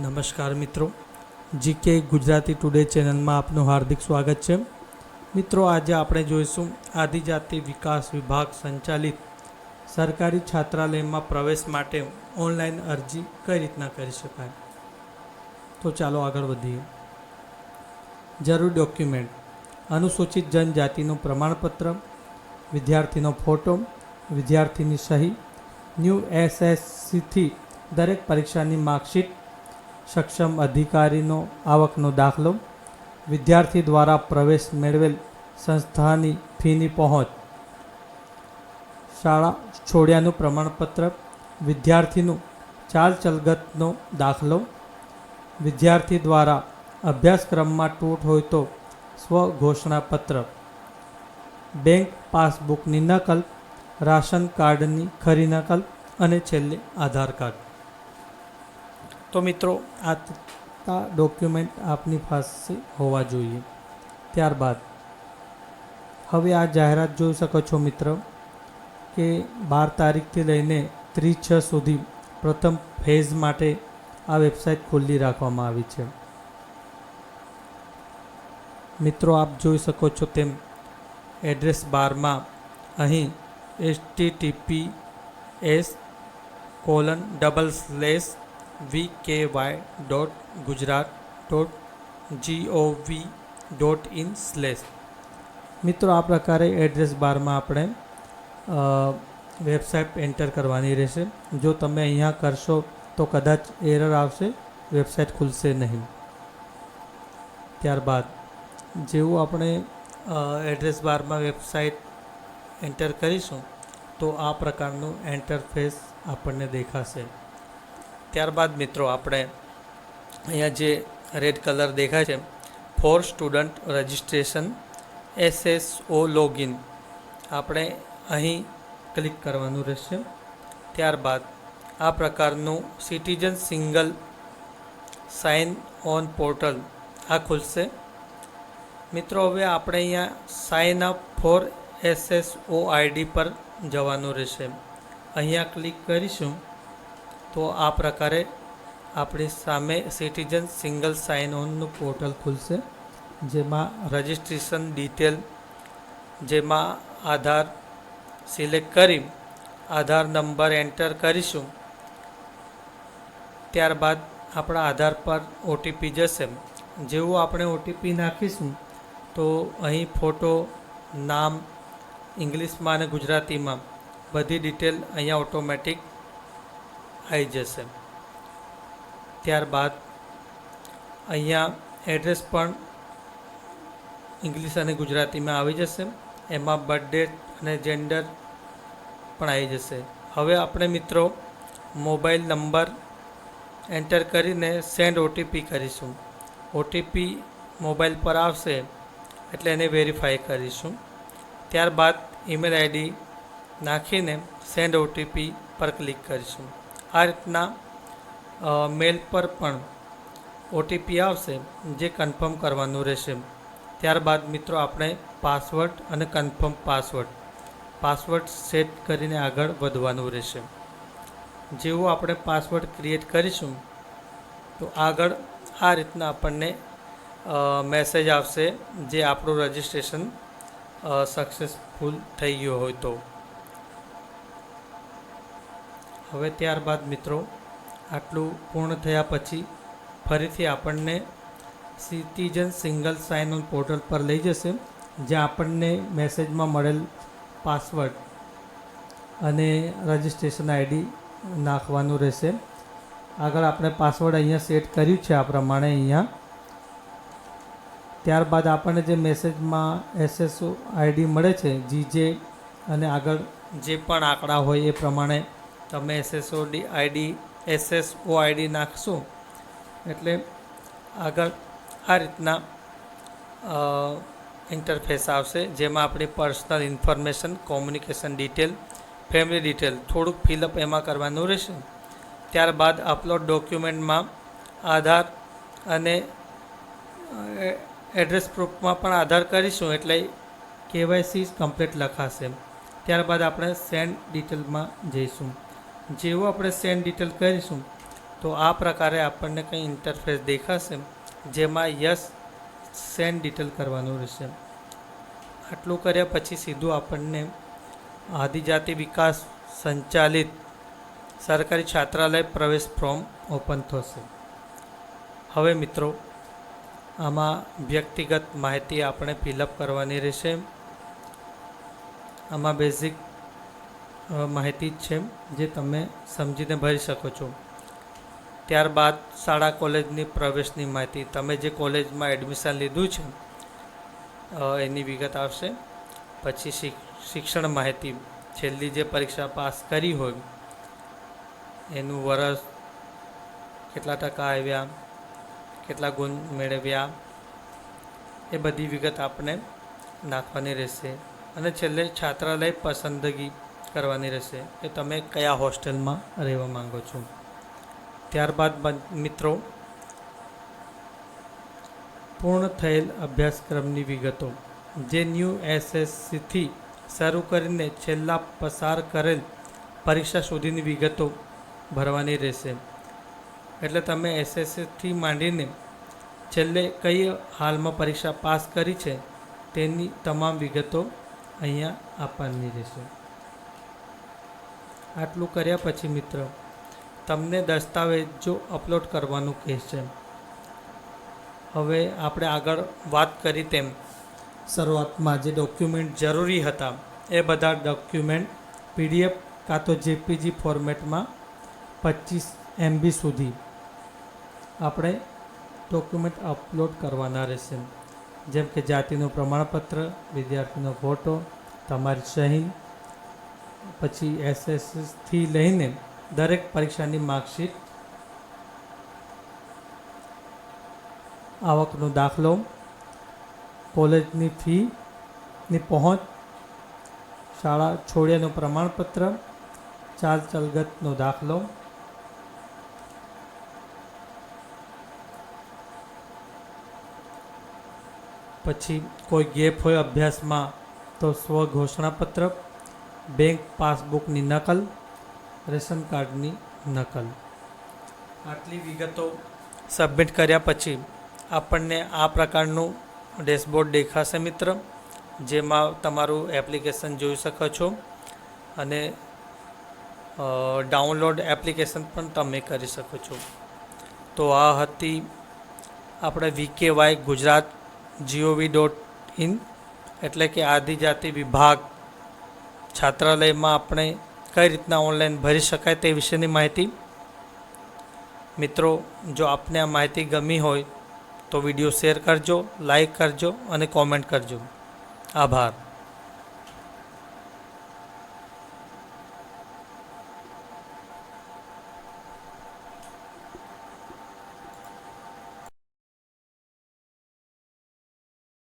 નમસ્કાર મિત્રો. GK Gujarati today ચેનલમાં આપનું હાર્દિક સ્વાગત છે. મિત્રો, આજે આપણે જોઈશું આદિજાતિ વિકાસ વિભાગ સંચાલિત સરકારી છાત્રાલયમાં પ્રવેશ માટે ઓનલાઈન અરજી કઈ રીતના કરી શકાય? તો ચાલો આગળ વધીએ. જરૂર ડોક્યુમેન્ટ. અનુસૂચિત જનજાતિનું પ્રમાણપત્ર, વિદ્યાર્થીનો ફોટો, વિદ્યાર્થીની સહી, ન્યૂ એસએસસીથી દરેક પરીક્ષાની માર્કશીટ સક્ષમ અધિકારીનો આવકનો દાખલો, વિદ્યાર્થી દ્વારા પ્રવેશ મેળવેલ સંસ્થાની ફીની પહોંચ, શાળા છોડ્યાનું પ્રમાણપત્ર, વિદ્યાર્થીનું ચાલચલગતનો દાખલો, વિદ્યાર્થી દ્વારા અભ્યાસક્રમમાં તૂટ હોય તો સ્વઘોષણાપત્ર બેંક પાસબુકની નકલ, રાશન કાર્ડની ખરી નકલ અને છેલ્લે આધાર કાર્ડ. તો મિત્રો, આ ડોક્યુમેન્ટ આપની પાસે હોવા જોઈએ. ત્યારબાદ, હવે આ જાહેરાત જોઈ શકો છો મિત્ર, કે બાર તારીખથી લઈને ત્રીસ છ સુધી પ્રથમ ફેઝ માટે આ વેબસાઇટ ખુલ્લી રાખવામાં આવી છે. મિત્રો, આપ જોઈ શકો છો તેમ એડ્રેસ બારમાં અહીં HTTP S colon double slash V K Y dot Gujarat dot GOV dot in slash મિત્રો, આ પ્રકારે એડ્રેસ બારમાં આપણે વેબસાઇટ એન્ટર કરવાની રહેશે. જો તમે અહીંયા કરશો, તો કદાચ એરર આવશે વેબસાઇટ ખુલશે નહીં. ત્યારબાદ, જેવું આપણે એડ્રેસ બારમાં વેબસાઇટ એન્ટર કરીશું, તો આ પ્રકારનું એન્ટરફેસ આપણને દેખાશે. ત્યારબાદ મિત્રો આપણે અહીંયા જે રેડ કલર દેખાય છે, for student registration, SSO login. આપણે અહીં ક્લિક કરવાનું રહેશે. ત્યારબાદ આ પ્રકારનું citizen single sign on portal આ ખુલશે. મિત્રો, હવે આપણે અહીંયા sign up for SSO ID પર જવાનું રહેશે. અહીંયા ક્લિક કરીશું. તો આ પ્રકારે આપણી સામે સિટીઝન સિંગલ સાઇન ઓનનું પોર્ટલ ખુલશે, જેમાં રજિસ્ટ્રેશન ડિટેલ જેમાં આધાર સિલેક્ટ કરી, આધાર નંબર એન્ટર કરીશું. ત્યારબાદ આપણા આધાર પર ઓટીપી જશે. જેવું આપણે ઓટીપી નાખીશું, તો અહીં ફોટો નામ ઇંગ્લિશમાં અને ગુજરાતીમાં બધી ડિટેલ અહીંયા ઓટોમેટિક આવી જશે. ત્યારબાદ અહીંયા એડ્રેસ પણ ઇંગ્લિશ અને ગુજરાતીમાં આવી જશે. એમાં બર્થડે અને જેન્ડર પણ આવી જશે. હવે આપણે મિત્રો મોબાઈલ નંબર એન્ટર કરીને સેન્ડ ઓટીપી કરીશું. ઓટીપી મોબાઈલ પર આવશે એટલે એને વેરીફાઈ કરીશું. ત્યારબાદ ઈમેલ આઈડી નાખીને સેન્ડ ઓટીપી પર ક્લિક કરીશું. આ રીતના મેલ પર પણ ઓટીપી આવશે, જે કન્ફર્મ કરવાનું રહેશે. ત્યારબાદ મિત્રો, આપણે પાસવર્ડ અને કન્ફર્મ પાસવર્ડ પાસવર્ડ સેટ કરીને આગળ વધવાનું રહેશે. જેવું આપણે પાસવર્ડ ક્રિએટ કરીશું, તો આગળ આ રીતના આપણને મેસેજ આવશે, જે આપણું રજિસ્ટ્રેશન સક્સેસફુલ થઈ ગયું હોય તો. હવે ત્યારબાદ મિત્રો, આટલું પૂર્ણ થયા પછી ફરીથી આપણને citizen single sign on portal પર લઈ જશે, જ્યાં આપણને મેસેજમાં મળેલ પાસવર્ડ અને રજિસ્ટ્રેશન આઈડી નાખવાનું રહેશે. આગળ આપણે પાસવર્ડ અહીંયા સેટ કર્યું છે આ પ્રમાણે અહીંયા. ત્યારબાદ આપણને જે મેસેજમાં એસએસઓ આઈડી મળે છે જીજે અને આગળ જે પણ આંકડા હોય એ પ્રમાણે તમે SSO D ID SSO ID નાખશો, એટલે આગળ આ રીતના ઇન્ટરફેસ આવશે, જેમાં આપણી personal information communication detail family detail થોડુંક ફિલઅપ એમાં કરવાનું રહેશે. ત્યારબાદ અપલોડ ડોક્યુમેન્ટમાં આધાર અને એડ્રેસ પ્રૂફમાં પણ આધાર કરીશું, એટલે કેવાયસી કમ્પ્લીટ લખાશે. ત્યારબાદ આપણે સેન્ડ ડિટેલમાં જઈશું. જેવું આપણે સેન્ડ ડિટેલ કરીશું, તો આ પ્રકારે આપણને કંઈ ઇન્ટરફેસ દેખાશે, જેમાં યસ સેન્ડ ડિટેલ કરવાનું રહેશે. આટલું કર્યા પછી સીધું આપણને આદિજાતિ વિકાસ સંચાલિત સરકારી છાત્રાલય પ્રવેશ ફોર્મ ઓપન થશે. હવે મિત્રો, આમાં વ્યક્તિગત માહિતી આપણે ફિલઅપ કરવાની રહેશે. આમાં બેઝિક માહિતી જ છે જે તમે સમજીને ભરી શકો છો. ત્યારબાદ શાળા કોલેજની પ્રવેશની માહિતી. તમે જે કોલેજમાં એડમિશન લીધું છે એની વિગત આવશે. પછી શિક- શિક્ષણ માહિતી. છેલ્લી જે પરીક્ષા પાસ કરી હોય, એનું વરસ કેટલા ટકા આવ્યા, કેટલા ગુણ મેળવ્યા, એ બધી વિગત આપણે નાખવાની રહેશે. અને છેલ્લે છાત્રાલય પસંદગી. કરવાની રહેશે. કે તમે કયા હોસ્ટેલમાં રહેવા માંગો છો? ત્યારબાદ મિત્રો, પૂર્ણ થયેલ અભ્યાસક્રમની વિગતો. જે ન્યૂ એસએસસીથી શરૂ કરીને છેલ્લા પસાર કરેલ પરીક્ષા સુધીની વિગતો ભરવાની રહેશે. એટલે તમે એસએસસીથી માંડીને છેલ્લે કઈ હાલમાં પરીક્ષા પાસ કરી છે, તેની તમામ વિગતો અહીંયા આપવાની રહેશે. આટલું કર્યા પછી મિત્ર, તમને દસ્તાવેજો અપલોડ કરવાનું કહેશે. હવે આપણે આગળ વાત કરી તેમ. શરૂઆતમાં જે ડોક્યુમેન્ટ જરૂરી હતા, એ બધા ડોક્યુમેન્ટ પીડીએફ કાં તો જેપીજી ફોર્મેટમાં પચીસ એમબી સુધી આપણે ડોક્યુમેન્ટ અપલોડ કરવાના રહેશે. જેમ કે જાતિનું પ્રમાણપત્ર, વિદ્યાર્થીનો ફોટો, તમારી સહી પછી એસએસએસથી લઈને દરેક પરીક્ષાની માર્કશીટ આવકનો દાખલો, કોલેજની ફીની પહોંચ, શાળા છોડ્યાનું પ્રમાણપત્ર, ચાલ ચલગતનો દાખલો, પછી કોઈ ગેપ હોય અભ્યાસમાં તો સ્વ ઘોષણાપત્ર બેંક પાસબુકની નકલ, રેશન કાર્ડની નકલ. આટલી વિગતો સબમિટ કર્યા પછી આપણને આ પ્રકારનું ડેશબોર્ડ દેખાશે મિત્ર, જેમાં તમારું એપ્લિકેશન જોઈ શકો છો અને ડાઉનલોડ એપ્લિકેશન પણ તમે કરી શકો છો. તો આ હતી આપણે VKY Gujarat GOV dot in, એટલે કે આદિજાતિ વિભાગ છાત્રાલયમાં આપણે કઈ રીતના ઓનલાઈન ભરી શકાય તે વિશેની માહિતી? મિત્રો, જો આપને આ માહિતી ગમી હોય તો વીડિયો શેર કરજો લાઈક કરજો અને કોમેન્ટ કરજો. આભાર.